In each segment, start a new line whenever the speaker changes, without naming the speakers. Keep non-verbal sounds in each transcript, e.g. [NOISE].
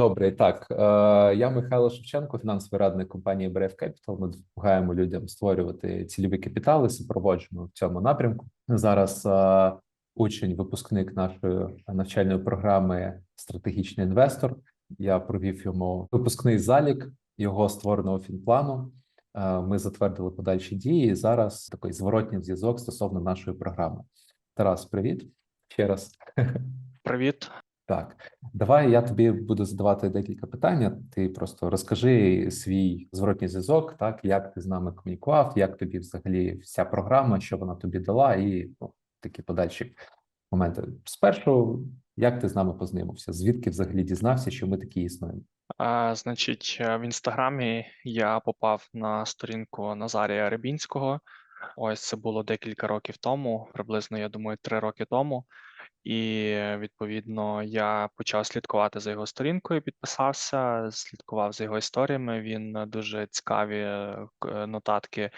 Добре, так е, я Михайло Шевченко, фінансовий радник компанії Brave Capital. Ми допомагаємо людям створювати цільові капітали, супроводжуємо в цьому напрямку. Зараз е, учень, випускник нашої навчальної програми Стратегічний інвестор. Я провів йому випускний залік його створеного фінплану. Е, Ми затвердили подальші дії. Зараз такий зворотній зв'язок стосовно нашої програми. Тарас, привіт ще раз.
Привіт.
Так, давай я тобі буду задавати декілька питань. Ти просто розкажи свій зворотній зв'язок, так як ти з нами комунікував, як тобі взагалі вся програма, що вона тобі дала, і ну, такі подальші моменти. Спершу, як ти з нами познайомився? Звідки взагалі дізнався, що ми такі існуємо?
А, значить, е, в інстаграмі я попав на сторінку Назарія Рибінського. Ось це було декілька років тому, приблизно, я думаю, три роки тому. І відповідно я почав слідкувати за його сторінкою, підписався, слідкував за його історіями. Він е, дуже цікаві е, е, нотатки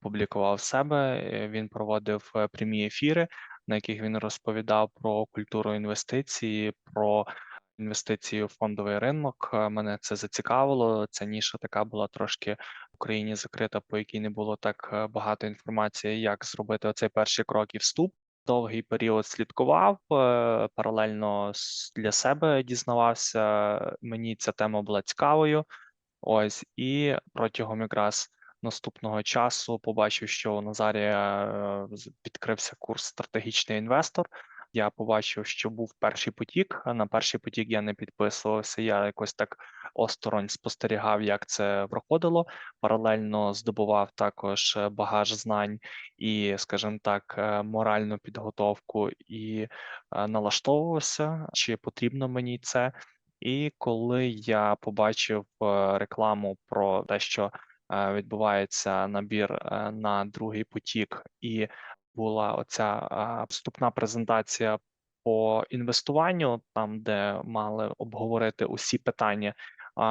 публікував в себе. Е, Він проводив е, прямі ефіри, на яких він розповідав про культуру інвестиції, про інвестиції у фондовий ринок. Е, Мене це зацікавило. Ця ніша така була трошки в Україні закрита, по якій не було так е, багато інформації, як зробити оцей перший крок і вступ. Довгий період слідкував, е, паралельно для себе дізнавався. Мені ця тема була цікавою. Ось і протягом якраз наступного часу побачив, що у Назарія е, відкрився курс стратегічний інвестор. Я побачив, що був перший потік. На перший потік я не підписувався. Я якось так осторонь спостерігав, як це проходило. Паралельно здобував також е, багаж знань і, скажімо так, е, моральну підготовку і е, налаштовувався, чи потрібно мені це. І коли я побачив рекламу про те, що відбувається набір на другий потік, і була оця вступна презентація по інвестуванню, там де мали обговорити усі питання.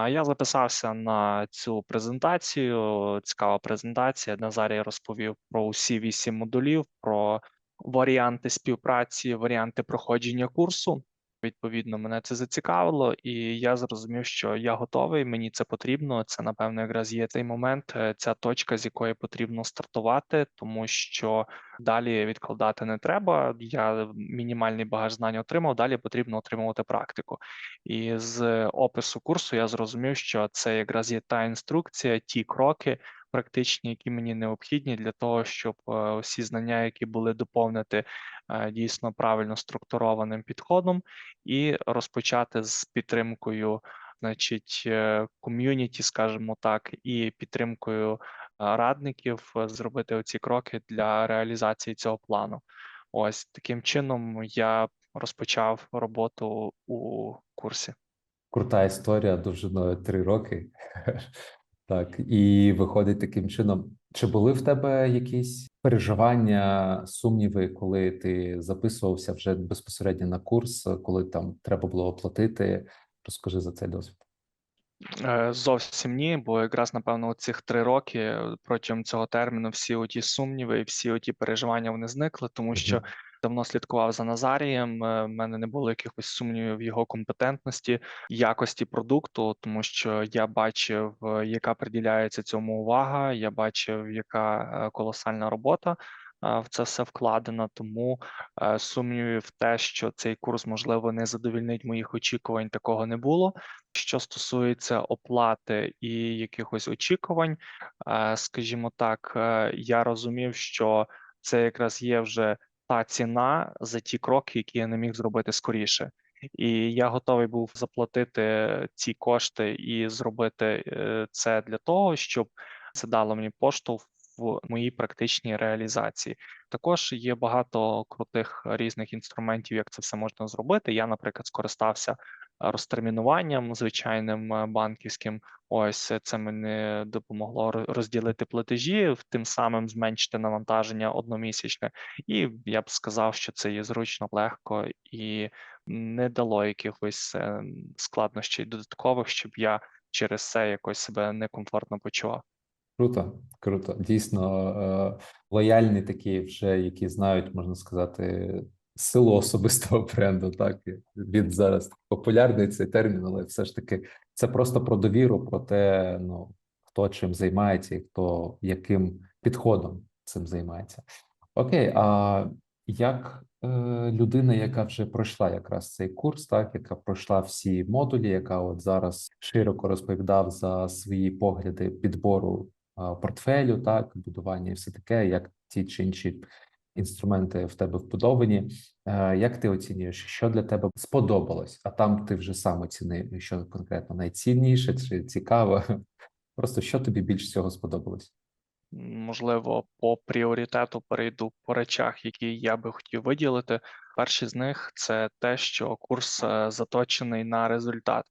Я записався на цю презентацію. Цікава презентація. Назарій розповів про усі вісім модулів, про варіанти співпраці, варіанти проходження курсу. Відповідно, мене це зацікавило, і я зрозумів, що я готовий, мені це потрібно. Це, напевно, якраз є цей момент, е, ця точка, з якої потрібно стартувати, тому що далі відкладати не треба. Я мінімальний багаж знань отримав, далі потрібно отримувати практику. І з опису курсу я зрозумів, що це якраз є та інструкція, ті кроки практичні, які мені необхідні для того, щоб е, усі знання, які були доповнити е, дійсно правильно структурованим підходом, і розпочати з підтримкою, значить, е, ком'юніті, скажімо так, і підтримкою радників зробити оці кроки для реалізації цього плану. Ось таким чином я розпочав роботу у курсі.
Крута історія довжиною три роки. Так, і виходить таким чином. Чи були в тебе якісь переживання, сумніви, коли ти записувався вже безпосередньо на курс, коли там треба було оплатити? Розкажи за цей досвід.
Е, Зовсім ні, бо якраз напевно цих три роки е, протягом цього терміну всі оті сумніви всі оті переживання вони зникли, тому що. Давно слідкував за Назарієм. е, В мене не було якихось сумнівів його компетентності, якості продукту, тому що я бачив, е, яка приділяється цьому увага. Я бачив, яка е, колосальна робота в це все вкладена. Тому сумнівів те, що цей курс можливо не задовільнить моїх очікувань, такого не було. Що стосується оплати і якихось очікувань, скажімо так, я розумів, що це якраз є вже та ціна за ті кроки, які я не міг зробити скоріше. І я готовий був заплатити ці кошти і зробити е, це для того, щоб це дало мені поштовх в моїй практичній реалізації. Також є багато крутих різних інструментів, як це все можна зробити. Я, наприклад, скористався розтермінуванням звичайним е, банківським. Ось е, це мені допомогло розділити платежі, тим самим зменшити навантаження одномісячне. І я б сказав, що це є зручно, легко і не дало якихось е, складнощів додаткових, щоб я через це якось себе некомфортно почував.
Круто, круто. Дійсно, лояльні такі вже, які знають, можна сказати, силу особистого [LAUGHS] бренду. Так він зараз популярний цей термін, але все ж таки це просто про довіру, про те, ну хто чим займається і хто яким підходом цим займається. Окей, а як е, людина, яка вже пройшла якраз цей курс, так яка пройшла всі модулі, яка от зараз широко розповідав за свої погляди підбору е, портфелю, так будування і все таке, як ті чи інші інструменти в тебе вбудовані. Е, Як ти оцінюєш, що для тебе сподобалось? А там ти вже сам оцінив, що конкретно найцінніше чи цікаво. [LAUGHS] Просто що тобі більш всього сподобалось?
Можливо, по пріоритету перейду по речах, які я би хотів виділити. Перший з них це те, що курс е, заточений на результат,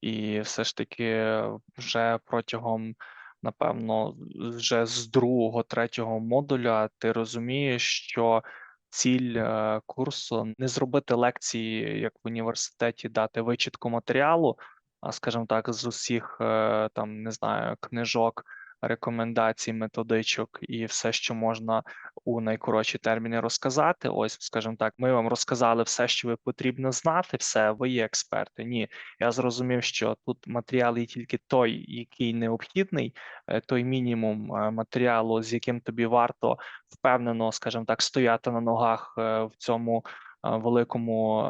і все ж таки вже протягом, напевно, вже з другого, третього модуля ти розумієш, що ціль е, курсу не зробити лекції, як в університеті, дати вичітку матеріалу, а скажімо так, з усіх е, там не знаю книжок рекомендацій, методичок і все, що можна у найкоротші терміни розказати. Ось, скажімо так, ми вам розказали все, що ви потрібно знати. Все, ви є експерти. Ні, я зрозумів, що тут матеріал є тільки той, який необхідний, е, той мінімум е, матеріалу, з яким тобі варто впевнено, скажімо так, стояти на ногах е, в цьому великому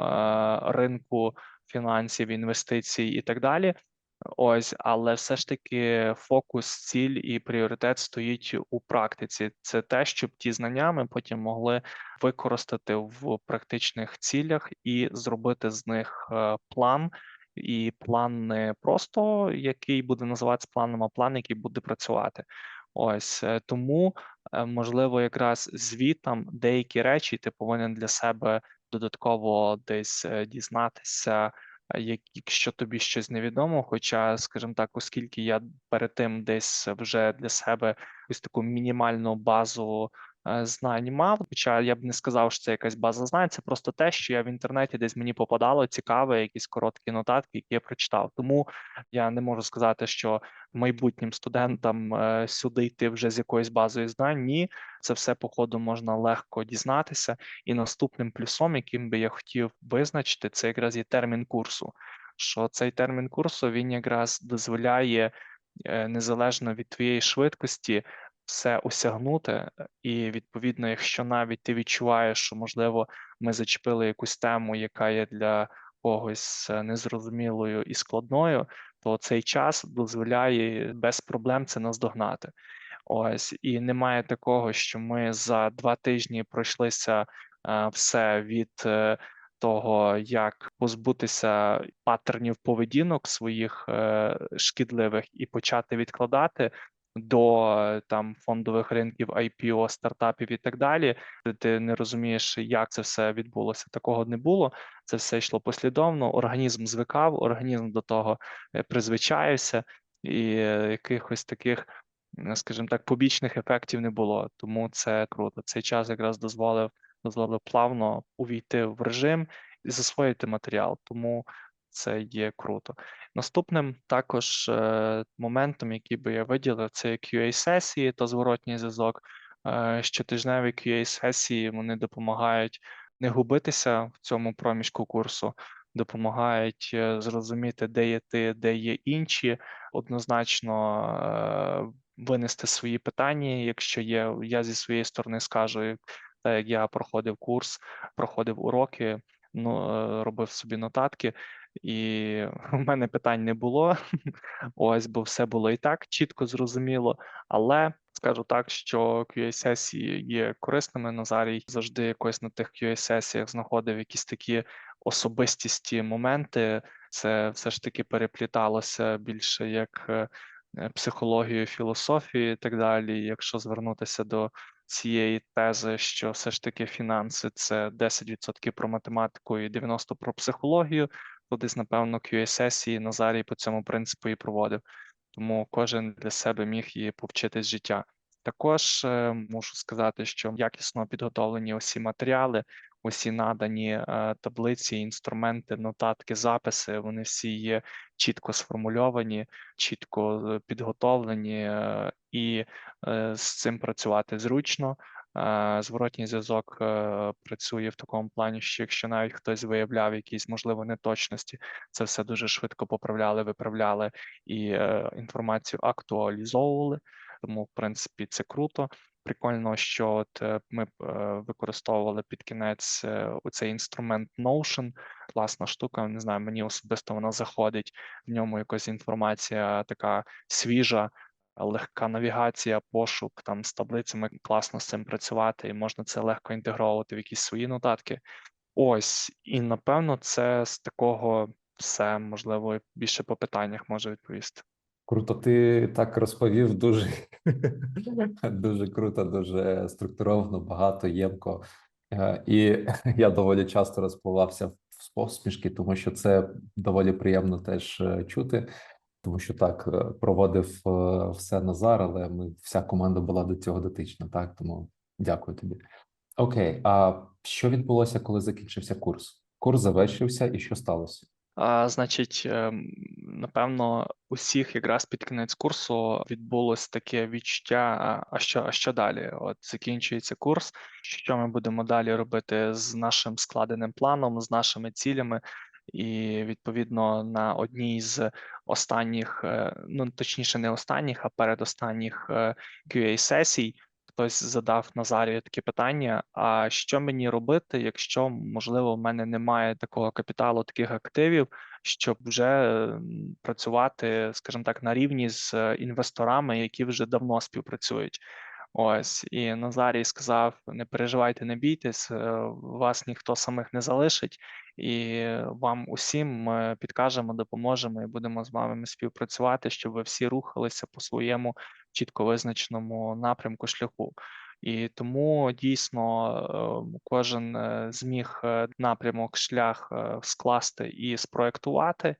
ринку фінансів, інвестицій і так далі. Ось, але все ж таки фокус, ціль і пріоритет стоїть у практиці. Це те, щоб ті знання ми потім могли використати в практичних цілях і зробити з них е, план. І план не просто який буде називатися планом, а план, який буде працювати. Ось е, тому, е, можливо, якраз звітам деякі речі ти повинен для себе додатково десь дізнатися якщо тобі щось невідомо. Хоча, скажімо так, оскільки я перед тим десь вже для себе ось таку мінімальну базу знань мав, хоча я б не сказав, що це якась база знань, це просто те, що я в інтернеті десь мені попадало цікаве, якісь короткі нотатки, які я прочитав. Тому я не можу сказати, що майбутнім студентам е, сюди йти вже з якоюсь базою знань. Ні, це все по ходу можна легко дізнатися. І наступним плюсом, яким би я хотів визначити, це якраз є термін курсу. Що цей термін курсу він якраз дозволяє е, незалежно від твоєї швидкості все осягнути, і відповідно, якщо навіть ти відчуваєш, що можливо ми зачепили якусь тему, яка є для когось е, незрозумілою і складною, то цей час дозволяє без проблем це наздогнати. Ось і немає такого, що ми за два тижні пройшлися е, все від е, того, як позбутися паттернів поведінок своїх шкідливих і почати відкладати. До е, там фондових ринків, IPO, стартапів і так далі. Ти не розумієш, як це все відбулося. Такого не було. Це все йшло послідовно. Організм звикав, організм до того е, призвичаєвся, і е, якихось таких скажімо так, побічних ефектів не було. Тому це круто. Цей час якраз дозволив дозволив плавно увійти в режим і засвоїти матеріал. Тому це є круто. Наступним також е, моментом, який би я виділив, це QA-сесії та зворотній зв'язок. Е, щотижневі QA-сесії вони допомагають не губитися в цьому проміжку курсу, допомагають е, зрозуміти, де є ти, де є інші, однозначно винести свої питання. Якщо є, я зі своєї сторони скажу, так як я проходив курс, проходив уроки, ну робив собі нотатки, і [LAUGHS] в мене питань не було. [LAUGHS] Ось, бо все було і так чітко зрозуміло. Але скажу так, що QA-сесії є корисними. Назарій завжди якось на тих QA-сесіях знаходив якісь такі особистісті моменти. Це все ж таки перепліталося більше як е, психологію, філософію і так далі. Якщо звернутися до цієї тези, що все ж таки фінанси це 10% про математику і 90% про психологію, то десь, напевно, QA-сесії Назарій по цьому принципу і проводив. Тому кожен для себе міг її повчити з життя. Також е, мушу сказати, що якісно підготовлені усі матеріали, усі надані е, таблиці, інструменти, нотатки, записи, вони всі є чітко сформульовані, чітко е, підготовлені, е, і е, з цим працювати зручно. Е, Зворотній зв'язок е, працює в такому плані, що якщо навіть хтось виявляв якісь можливо неточності, це все дуже швидко поправляли, виправляли і е, інформацію актуалізовували. Тому, в принципі, це круто. Прикольно, що от ми використовували під кінець оцей інструмент Notion. Класна штука. Не знаю, мені особисто вона заходить. В ньому якась інформація така свіжа, легка навігація, пошук там з таблицями. Класно з цим працювати, і можна це легко інтегровувати в якісь свої нотатки. Ось, і напевно, це з такого все можливо більше по питаннях може відповісти.
Круто, ти так розповів дуже, [LAUGHS] дуже круто, дуже структуровано, багато, ємко. Е, І [LAUGHS] я доволі часто розпливався в посмішки, тому що це доволі приємно теж е, чути, тому що так е, проводив е, все Назар, але ми вся команда була до цього дотична. Так, тому дякую тобі. Окей, а що відбулося, коли закінчився курс? Курс завершився, і що сталося?
А, значить, ем, напевно, усіх якраз під кінець курсу відбулось таке відчуття: а а що, а що далі? От закінчується курс. Що ми будемо далі робити з нашим складеним планом, з нашими цілями? І відповідно на одній з останніх, е, ну точніше, не останніх, а передостанніх е, QA-сесій хтось задав Назарію таке питання: а що мені робити, якщо можливо в мене немає такого капіталу, таких активів, щоб вже працювати, скажімо так, на рівні з е, інвесторами, які вже давно співпрацюють. Ось і Назарій сказав: не переживайте, не бійтесь, е, вас ніхто самих не залишить, і вам усім ми підкажемо, допоможемо і будемо з вами співпрацювати, щоб ви всі рухалися по своєму чітко визначеному напрямку шляху. І тому дійсно е, кожен е, зміг е, напрямок, шлях скласти і спроектувати.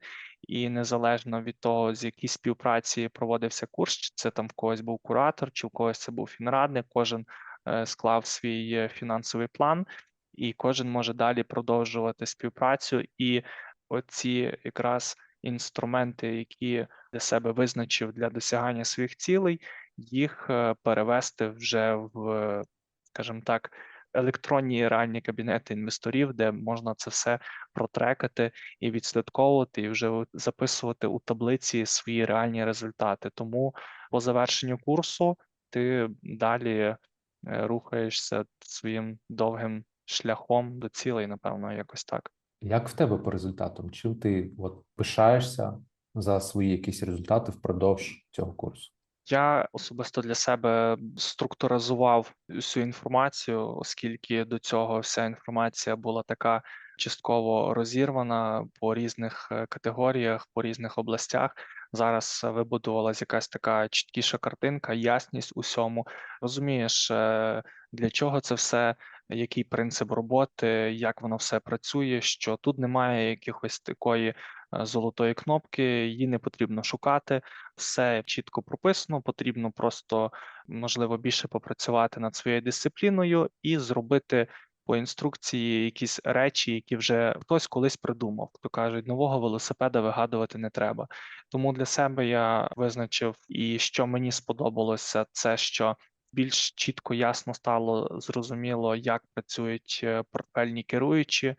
І незалежно від того, з якій співпраці проводився курс, чи це там в когось був куратор, чи в когось це був фінрадник, кожен е, склав свій е, фінансовий план, і кожен може далі продовжувати співпрацю. І оці якраз інструменти, які для себе визначив для досягання своїх цілей, їх е, перевести вже в, скажімо так, електронні реальні кабінети інвесторів, де можна це все протрекати і відслідковувати, і вже записувати у таблиці свої реальні результати. Тому по завершенню курсу ти далі е, рухаєшся своїм довгим шляхом до цілей, напевно, якось так.
Як в тебе по результатам? Чим ти от пишаєшся за свої якісь результати впродовж цього курсу?
Я особисто для себе структуризував всю інформацію, оскільки до цього вся інформація була така частково розірвана по різних е, категоріях, по різних областях. Зараз вибудувалась якась така чіткіша картинка, ясність усьому. Розумієш, е, для чого це все, який принцип роботи, як воно все працює, що тут немає якихось такої золотої кнопки, її не потрібно шукати все чітко прописано. Потрібно просто можливо більше попрацювати над своєю дисципліною і зробити по інструкції якісь речі, які вже хтось колись придумав. То кажуть, нового велосипеда вигадувати не треба. Тому для себе я визначив, і що мені сподобалося, це що. Більш чітко ясно стало зрозуміло, як працюють е, портфельні керуючі, е,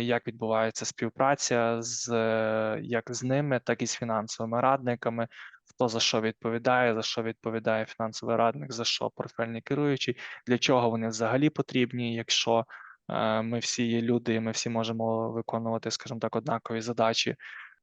як відбувається співпраця з е, як з ними, так і з фінансовими радниками. Хто за що відповідає, за що відповідає фінансовий радник, за що портфельний керуючий, для чого вони взагалі потрібні, якщо е, ми всі є люди, і ми всі можемо виконувати, скажімо так, однакові задачі,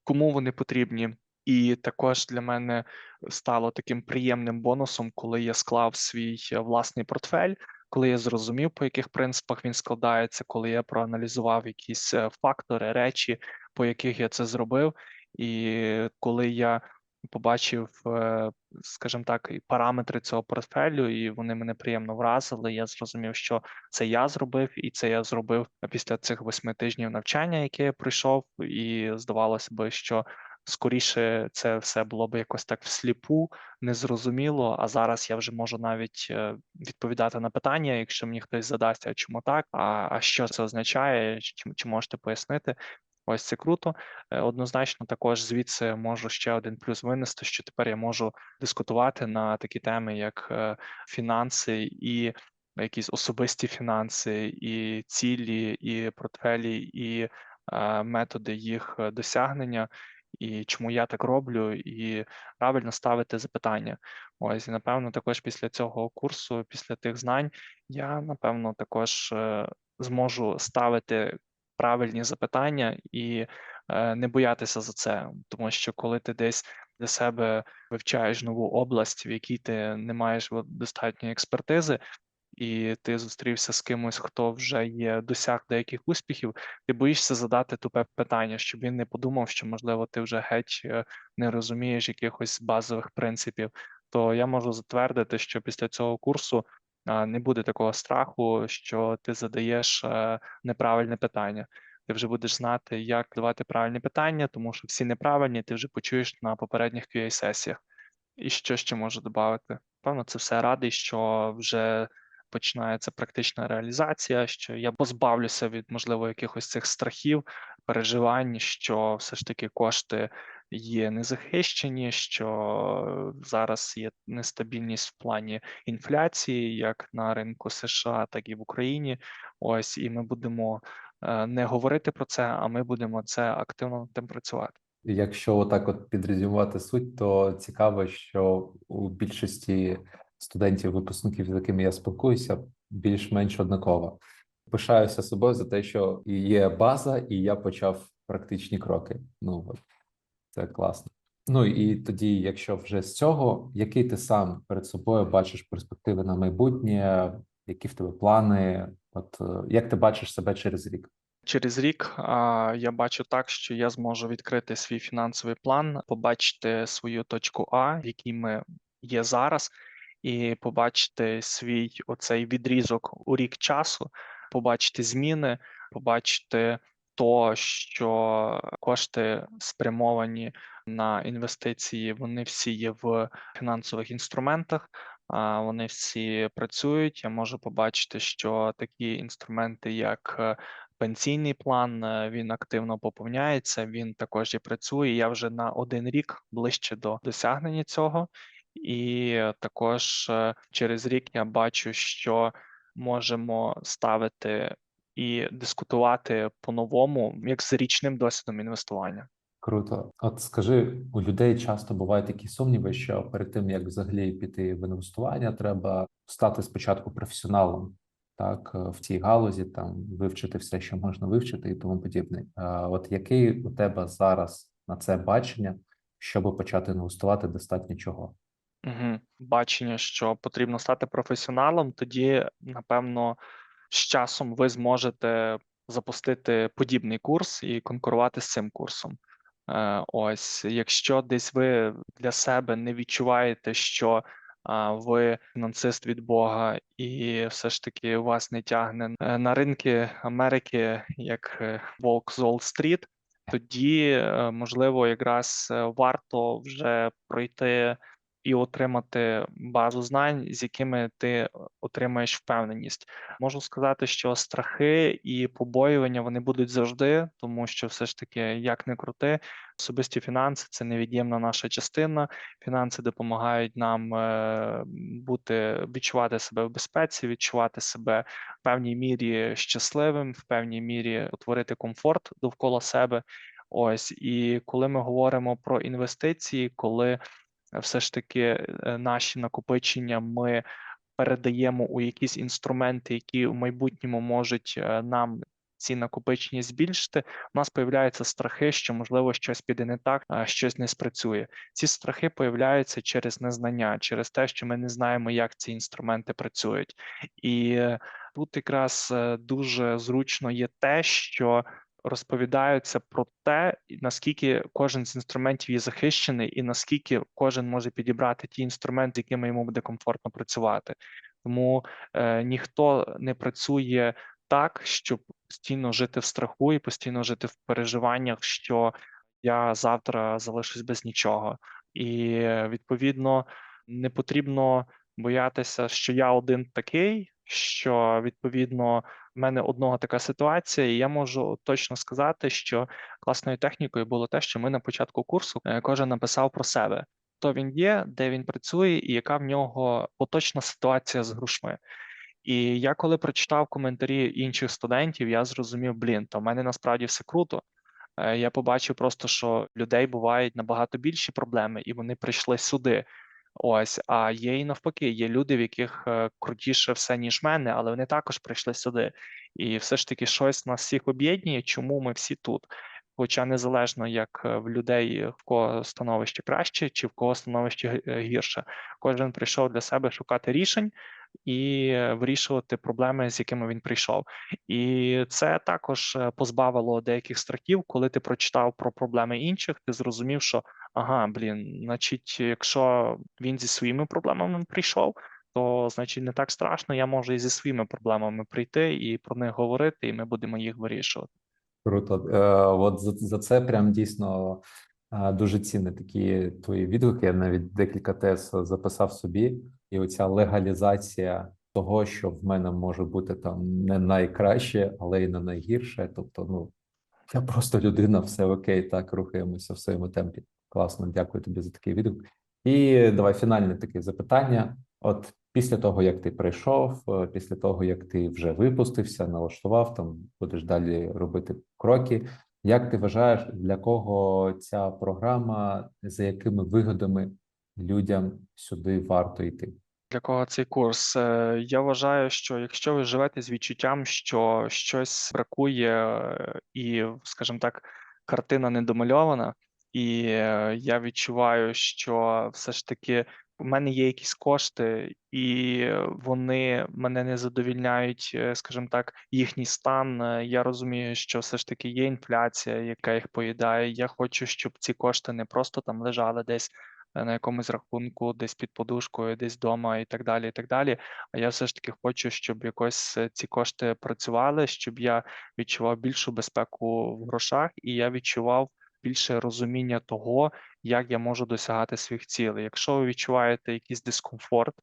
кому вони потрібні. І також для мене стало таким приємним бонусом, коли я склав свій е, власний портфель, коли я зрозумів, по яких принципах він складається, коли я проаналізував якісь е, фактори, речі, по яких я це зробив, і коли я побачив, е, скажімо так, параметри цього портфелю, і вони мене приємно вразили. Я зрозумів, що це я зробив, і це я зробив після цих восьми тижнів навчання, яке я пройшов, і здавалося би, що скоріше це все було б якось так всліпу, незрозуміло. А зараз я вже можу навіть е, відповідати на питання, якщо мені хтось задасть, а чому так, а, а що це означає, чи, чи можете пояснити. Ось це круто. Е, Однозначно, також звідси можу ще один плюс винести, що тепер я можу дискутувати на такі теми, як е, фінанси і якісь особисті фінанси, і цілі, і портфелі, і е, методи їх досягнення, і чому я так роблю, і правильно ставити запитання. Ось, і напевно, також після цього курсу, після тих знань, я напевно також е, зможу ставити правильні запитання і е, не боятися за це, тому що коли ти десь для себе вивчаєш нову область, в якій ти не маєш достатньої експертизи, і ти зустрівся з кимось, хто вже є досяг деяких успіхів, ти боїшся задати тупе питання, щоб він не подумав, що можливо ти вже геть е, не розумієш якихось базових принципів. То я можу затвердити, що після цього курсу не буде такого страху, що ти задаєш е, неправильне питання. Ти вже будеш знати, як давати правильні питання, тому що всі неправильні, ти вже почуєш на попередніх QA-сесіях. І що ще можу додати? Певно, це все радий, що вже починається практична реалізація, що я позбавлюся від, можливо, якихось цих страхів, переживань, що все ж таки кошти є незахищені, що зараз є нестабільність в плані інфляції, як на ринку США, так і в Україні. Ось і ми будемо е, не говорити про це, а ми будемо це активно тим працювати.
Якщо отак от підрезюмувати суть, то цікаво, що у більшості студентів, випускників, з якими я спілкуюся, більш-менш однаково. Пишаюся собою за те, що є база, і я почав практичні кроки. Ну от це класно. Ну і тоді, якщо вже з цього, який ти сам перед собою бачиш перспективи на майбутнє, які в тебе плани? От е, як ти бачиш себе через рік?
Через рік а, я бачу так, що я зможу відкрити свій фінансовий план, побачити свою точку А, в якій ми є зараз, і побачити свій оцей відрізок у рік часу, побачити зміни, побачити то, що кошти спрямовані на інвестиції, вони всі є в фінансових інструментах. Вони всі працюють. Я можу побачити, що такі інструменти, як е, пенсійний план, е, він активно поповняється. Він також і працює. Я вже на один рік ближче до досягнення цього, і також е, через рік я бачу, що можемо ставити і дискутувати по-новому, як з річним досвідом інвестування.
Круто. От скажи, у людей часто бувають такі сумніви, що перед тим як взагалі піти в інвестування, треба стати спочатку професіоналом, так е, в цій галузі, там вивчити все, що можна вивчити, і тому подібне. От який у тебе зараз на це бачення, щоб почати інвестувати, достатньо чого?
Угу. Бачення, що потрібно стати професіоналом, тоді, напевно, з часом ви зможете запустити подібний курс і конкурувати з цим курсом. Е, Ось, якщо десь ви для себе не відчуваєте, що а, ви фінансист від Бога, і все ж таки вас не тягне е, на ринки Америки як е, вовк з Уолл-стріт, тоді е, можливо якраз варто вже пройти і отримати базу знань, з якими ти отримаєш впевненість. Можу сказати, що страхи і побоювання вони будуть завжди, тому що все ж таки, як не крути, особисті фінанси це невід'ємна наша частина. Фінанси допомагають нам е, бути відчувати себе в безпеці, відчувати себе в певній мірі щасливим, в певній мірі утворити комфорт довкола себе. Ось і коли ми говоримо про інвестиції, коли все ж таки е, наші накопичення ми передаємо у якісь інструменти, які в майбутньому можуть е, нам ці накопичення збільшити. У нас появляються страхи, що можливо щось піде не так, а щось не спрацює. Ці страхи появляються через незнання, через те, що ми не знаємо, як ці інструменти працюють, і е, тут якраз дуже зручно є те, що розповідаються про те, наскільки кожен з інструментів є захищений, і наскільки кожен може підібрати ті інструменти, якими йому буде комфортно працювати. Тому е, ніхто не працює так, щоб постійно жити в страху і постійно жити в переживаннях, що я завтра залишусь без нічого, і відповідно не потрібно боятися, що я один такий, що відповідно в мене одного така ситуація, і я можу точно сказати, що класною технікою було те, що ми на початку курсу е, кожен написав про себе, хто він є, де він працює, і яка в нього поточна ситуація з грошми. І я коли прочитав коментарі інших студентів, я зрозумів, блін, то в мене насправді все круто. Е, Я побачив просто, що людей бувають набагато більші проблеми, і вони прийшли сюди. Ось, а є і навпаки, є люди, в яких е, крутіше все, ніж мене, але вони також прийшли сюди. І все ж таки щось нас всіх об'єднує, чому ми всі тут. Хоча незалежно як е, в людей, в кого становище краще, чи в кого становище е, гірше, кожен прийшов для себе шукати рішень і е, вирішувати проблеми, з якими він прийшов. І це також е, позбавило деяких страхів, коли ти прочитав про проблеми інших, ти зрозумів, що ага, блін, значить, якщо він зі своїми проблемами прийшов, то значить не так страшно, я можу і зі своїми проблемами прийти і про них говорити, і ми будемо їх вирішувати.
Круто. Е, от за, за це прям дійсно е, дуже цінні такі твої відгуки. Я навіть декілька тез записав собі, і оця легалізація того, що в мене може бути там не найкраще, але й не найгірше. Тобто, ну я просто людина, все окей, так рухаємося в своєму темпі. Класно, дякую тобі за такий відгук. І давай фінальне таке запитання. От після того, як ти прийшов, е, після того, як ти вже випустився, налаштував, там будеш далі робити кроки. Як ти вважаєш, для кого ця програма, за якими вигодами людям сюди варто йти?
Для кого цей курс? Е, Я вважаю, що якщо ви живете з відчуттям, що щось бракує, е, і, скажімо так, картина недомальована, і е, я відчуваю, що все ж таки у мене є якісь кошти, і вони мене не задовільняють, скажімо так, їхній стан. Я розумію, що все ж таки є інфляція, яка їх поїдає. Я хочу, щоб ці кошти не просто там лежали десь на якомусь рахунку, десь під подушкою, десь вдома і так далі. і так далі. А я все ж таки хочу, щоб якось е, ці кошти працювали, щоб я відчував більшу безпеку в грошах, і я відчував більше розуміння того, як я можу досягати своїх цілей. Якщо ви відчуваєте якийсь дискомфорт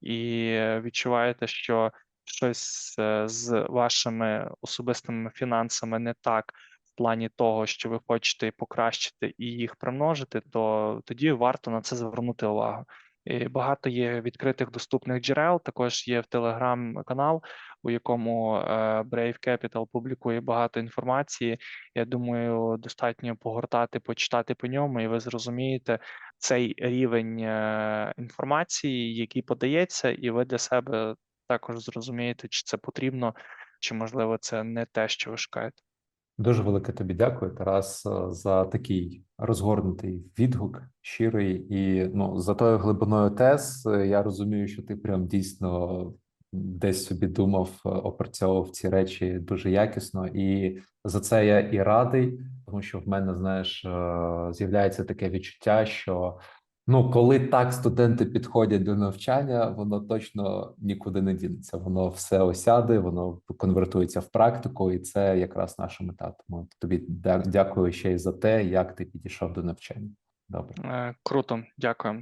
і е, відчуваєте, що щось е, з вашими особистими фінансами не так плані того, що ви хочете покращити і їх примножити, то тоді варто на це звернути увагу. І багато є відкритих доступних джерел. Також є в телеграм-канал, у якому е, Brave Capital публікує багато інформації. Я думаю, достатньо погортати, почитати по ньому, і ви зрозумієте цей рівень е, інформації, який подається, і ви для себе також зрозумієте, чи це потрібно, чи можливо це не те, що ви шукаєте.
Дуже велике тобі дякую, Тарас, е, за такий розгорнутий відгук, щирий і ну за тою глибиною тез. е, Я розумію, що ти прям дійсно десь собі думав, е, опрацьовував ці речі дуже якісно, і за це я і радий, тому що в мене, знаєш, з'являється таке відчуття, що ну, коли так студенти підходять до навчання, воно точно нікуди не дінеться. Воно все осяде, воно конвертується в практику, і це якраз наша мета. Тому тобі дя- дякую ще й за те, як ти підійшов до навчання. Добре.
Е, Круто, дякую.